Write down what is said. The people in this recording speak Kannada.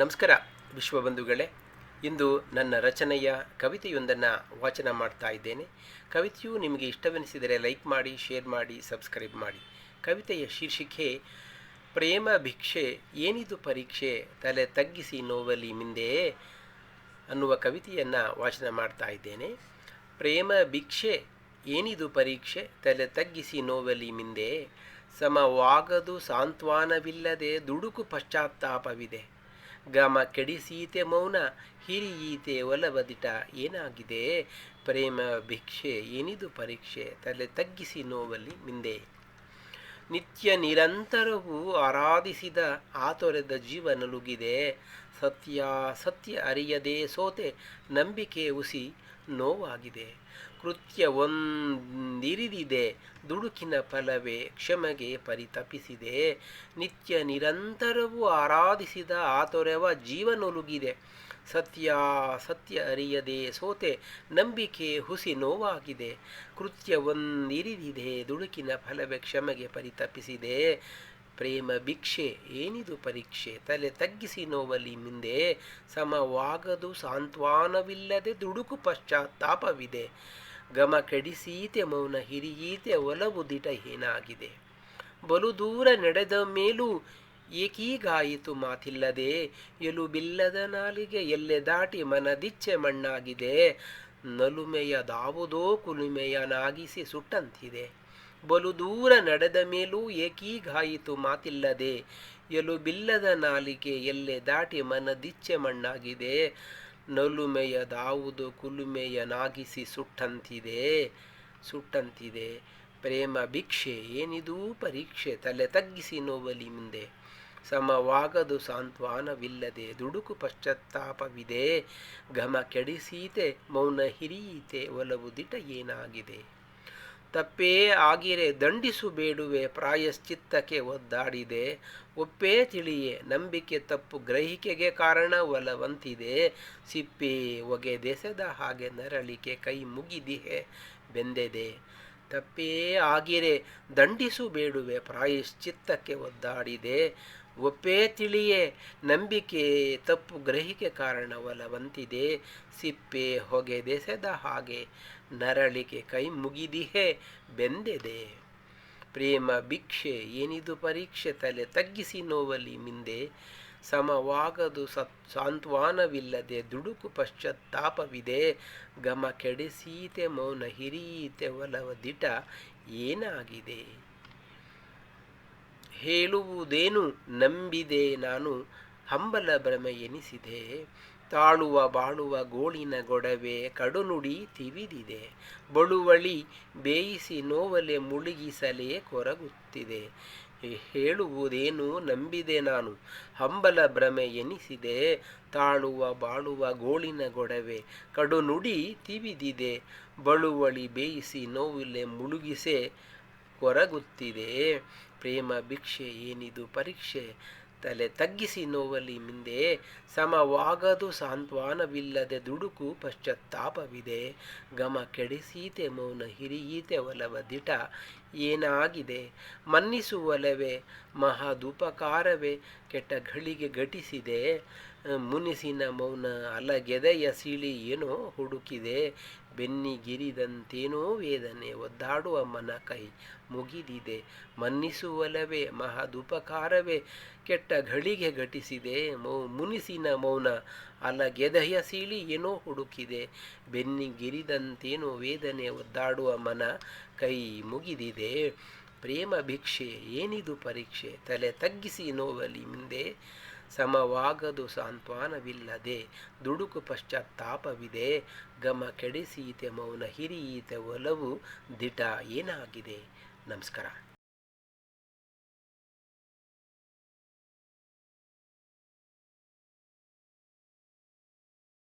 ನಮಸ್ಕಾರ, ವಿಶ್ವಬಂಧುಗಳೇ. ಇಂದು ನನ್ನ ರಚನೆಯ ಕವಿತೆಯೊಂದನ್ನು ವಾಚನ ಮಾಡ್ತಾ ಇದ್ದೇನೆ. ಕವಿತೆಯು ನಿಮಗೆ ಇಷ್ಟವೆನಿಸಿದರೆ ಲೈಕ್ ಮಾಡಿ, ಶೇರ್ ಮಾಡಿ, ಸಬ್ಸ್ಕ್ರೈಬ್ ಮಾಡಿ. ಕವಿತೆಯ ಶೀರ್ಷಿಕೆ, ಪ್ರೇಮ ಭಿಕ್ಷೆ, ಏನಿದು ಪರೀಕ್ಷೆ, ತಲೆ ತಗ್ಗಿಸಿ ನೋವಲಿ ಮಿಂದೆ ಅನ್ನುವ ಕವಿತೆಯನ್ನು ವಾಚನ ಮಾಡ್ತಾ ಇದ್ದೇನೆ. ಪ್ರೇಮ ಭಿಕ್ಷೆ, ಏನಿದು ಪರೀಕ್ಷೆ, ತಲೆ ತಗ್ಗಿಸಿ ನೋವಲಿ ಮಿಂದೆ. ಸಮವಾಗದು ಸಾಂತ್ವನವಿಲ್ಲದೆ ದುಡುಕು ಪಶ್ಚಾತ್ತಾಪವಿದೆ. ಗಮ ಕೆಡಿಸೀತೆ ಮೌನ ಹಿರಿಯೀತೆ ಒಲಬದಿಟ ಏನಾಗಿದೆ? ಪ್ರೇಮ, ಭಿಕ್ಷೆ, ಏನಿದು ಪರೀಕ್ಷೆ? ತಲೆ ತಗ್ಗಿಸಿ ನೋವಲ್ಲಿ ಮಿಂದೆ ನಿತ್ಯ ನಿರಂತರವೂ ಆರಾಧಿಸಿದ ಆತೊರೆದ ಜೀವ ನಲುಗಿದೆ. ಸತ್ಯ ಸತ್ಯ ಅರಿಯದೇ ಸೋತೆ, ನಂಬಿಕೆ ಉಸಿ ನೋವಾಗಿದೆ. ಕೃತ್ಯ ಒಂದಿರಿದಿದೆ. ದುಡುಕಿನ ಫಲವೇ ಕ್ಷಮೆಗೆ ಪರಿತಪಿಸಿದೆ. ನಿತ್ಯ ನಿರಂತರವೂ ಆರಾಧಿಸಿದ ಆತೊರೆವ ಜೀವನೊಲುಗಿದೆ. ಸತ್ಯ ಸತ್ಯ ಅರಿಯದೆ ಸೋತೆ ನಂಬಿಕೆ ಹುಸಿ ನೋವಾಗಿದೆ. ಕೃತ್ಯ ಒಂದಿರಿದಿದೆ. ದುಡುಕಿನ ಫಲವೇ ಕ್ಷಮೆಗೆ ಪರಿತಪಿಸಿದೆ. ಪ್ರೇಮ ಭಿಕ್ಷೆ, ಏನಿದು ಪರೀಕ್ಷೆ? ತಲೆ ತಗ್ಗಿಸಿ ನೋವಲಿ ಮುಂದೆ ಸಮವಾಗದು ಸಾಂತ್ವಾನವಿಲ್ಲದೆ ದುಡುಕು ಪಶ್ಚಾತ್ತಾಪವಿದೆ. ಗಮ ಕೆಡಿಸೀತೆ ಮೌನ ಹಿರಿಯೀತೆ ಒಲವು ದಿಟ ಏನಾಗಿದೆ? ಬಲು ದೂರ ನಡೆದ ಮೇಲೂ ಏಕೀಗಾಯಿತು ಮಾತಿಲ್ಲದೆ ಎಲುಬಿಲ್ಲದ ನಾಲಿಗೆ ಎಲ್ಲೆ ದಾಟಿ ಮನದಿಚ್ಚೆ ಮಣ್ಣಾಗಿದೆ. ನಲುಮೆಯದಾವುದೋ ಕುಲುಮೆಯನಾಗಿಸಿ ಸುಟ್ಟಂತಿದೆ. ಬಲು ದೂರ ನಡೆದ ಮೇಲೂ ಏಕೀಗಾಯಿತು ಮಾತಿಲ್ಲದೆ. ಎಲುಬಿಲ್ಲದ ನಾಲಿಗೆ ಎಲ್ಲೆ ದಾಟಿ ಮನದಿಚ್ಚೆ ಮಣ್ಣಾಗಿದೆ. ನಲುಮೆಯದಾವುದು ಕುಲುಮೆಯನಾಗಿಸಿ ಸುಟ್ಟಂತಿದೆ. ಸುಟ್ಟಂತಿದೆ. ಪ್ರೇಮ ಭಿಕ್ಷೆ ಏನಿದೂ ಪರೀಕ್ಷೆ ತಲೆ ತಗ್ಗಿಸಿ ನೋವಲಿ ಮುಂದೆ. ಸಮವಾಗದು ಸಾಂತ್ವನವಿಲ್ಲದೆ ದುಡುಕು ಪಶ್ಚಾತ್ತಾಪವಿದೆ. ಘಮ ಕೆಡಿಸೀತೆ, ಮೌನ ಹಿರಿಯೀತೆ ಒಲವು ದಿಟ ಏನಾಗಿದೆ? ತಪ್ಪೇ ಆಗಿರೆ ದಂಡಿಸು ಬೇಡುವೆ ಪ್ರಾಯಶ್ಚಿತ್ತಕ್ಕೆ ಒದ್ದಾಡಿದೆ. ಒಪ್ಪೇ ತಿಳಿಯೇ ನಂಬಿಕೆ ತಪ್ಪು ಗ್ರಹಿಕೆಗೆ ಕಾರಣ ಒಲವಂತಿದೆ. ಸಿಪ್ಪೆ ಒಗೆದೆಸೆದ ಹಾಗೆ ನರಳಿಕೆ ಕೈ ಮುಗಿದಿಹೆ ಬೆಂದೆದೆ. ತಪ್ಪೇ ಆಗಿರೆ ದಂಡಿಸು ಬೇಡುವೆ ಪ್ರಾಯಶ್ಚಿತ್ತಕ್ಕೆ ಒದ್ದಾಡಿದೆ. ಒಪ್ಪೇ ತಿಳಿಯೇ ನಂಬಿಕೆ ತಪ್ಪು ಗ್ರಹಿಕೆ ಕಾರಣವಲ್ಲವಂತಿದೆ ಸಿಪ್ಪೆ ಹೊಗೆದೆಸೆದ ಹಾಗೆ ನರಳಿಕೆ ಕೈ ಮುಗಿದಿಹೆ ಬೆಂದೆದೆ. ಪ್ರೇಮ, ಭಿಕ್ಷೆ, ಏನಿದು ಪರೀಕ್ಷೆ, ತಲೆ ತಗ್ಗಿಸಿ ನೋವಲಿ ಮಿಂದೆ, ಸಮವಾಗದು ಸತ್, ಸಾಂತ್ವಾನವಿಲ್ಲದೆ ದುಡುಕು ಪಶ್ಚಾತ್ತಾಪವಿದೆ ಗಮ ಕೆಡಿಸೀತೆ ಮೌನ ಹಿರಿಯೀತೆ ಒಲವ ದಿಟ ಏನಾಗಿದೆ? ಹೇಳುವುದೇನು ನಂಬಿದೆ ನಾನು, ಹಂಬಲ ಭ್ರಮೆ ಎನಿಸಿದೆ. ತಾಳುವ ಬಾಳುವ ಗೋಳಿನ ಗೊಡವೆ ಕಡುನುಡಿ ತಿವಿದಿದೆ. ಬಳುವಳಿ ಬೇಯಿಸಿ ನೋವಲೆ ಮುಳುಗಿಸಲೇ ಕೊರಗುತ್ತಿದೆ. ಹೇಳುವುದೇನು ನಂಬಿದೆ ನಾನು? ಹಂಬಲ ಭ್ರಮೆ ಎನಿಸಿದೆ. ತಾಳುವ ಬಾಳುವ ಗೋಳಿನ ಗೊಡವೆ ಕಡುನುಡಿ ತಿವಿದಿದೆ. ಬಳುವಳಿ ಬೇಯಿಸಿ ನೋವಿಲೆ ಮುಳುಗಿಸೆ ಕೊರಗುತ್ತಿದೆ. ಪ್ರೇಮ ಭಿಕ್ಷೆ ಏನಿದು ಪರೀಕ್ಷೆ? ತಲೆ ತಗ್ಗಿಸಿ ನೋವಲಿ ಮುಂದೆ ಸಮವಾಗದು ಸಾಂತ್ವನವಿಲ್ಲದೆ ದುಡುಕು ಪಶ್ಚಾತ್ತಾಪವಿದೆ. ಗಮ ಕೆಡಿಸೀತೆ ಮೌನ ಹಿರಿಯೀತೆ ಒಲವ ದಿಟ ಏನಾಗಿದೆ? ಮನ್ನಿಸುವಲವೇ ಮಹದುಪಕಾರವೇ ಕೆಟ್ಟ ಘಳಿಗೆ ಘಟಿಸಿದೆ. ಮುನಿಸಿನ ಮೌನ ಅಲಗೆದೆಯ ಸೀಳಿ ಏನೋ ಹುಡುಕಿದೆ. ಬೆನ್ನಿಗಿರಿದಂತೇನೋ ವೇದನೆ ಒದ್ದಾಡುವ ಮನ ಕೈ ಮುಗಿದಿದೆ. ಮನ್ನಿಸುವಲವೇ ಮಹದುಪಕಾರವೇ. ಕೆಟ್ಟ ಘಳಿಗೆ ಘಟಿಸಿದೆ ಮೌ, ಮುನಿಸಿನ ಮೌನ. ಅಲಗೆದೆಯ ಸೀಳಿ ಏನೋ ಹುಡುಕಿದೆ. ಬೆನ್ನಿಗಿರಿದಂತೇನೋ ವೇದನೆ ಒದ್ದಾಡುವ ಮನ ಕೈ ಮುಗಿದಿದೆ. ಪ್ರೇಮ ಭಿಕ್ಷೆ ಏನಿದು ಪರೀಕ್ಷೆ? ತಲೆ ತಗ್ಗಿಸಿ ನೋವಲಿ ಮುಂದೆ. ಸಮವಾಗದು ಸಾಂತ್ವಾನವಿಲ್ಲದೆ ದುಡುಕು ಪಶ್ಚಾತ್ತಾಪವಿದೆ. ಗಮ ಕೆಡಿಸೀತೆ ಮೌನ ಹಿರಿಯೀತೆ ಒಲವು ದಿಟ ಏನಾಗಿದೆ? ನಮಸ್ಕಾರ.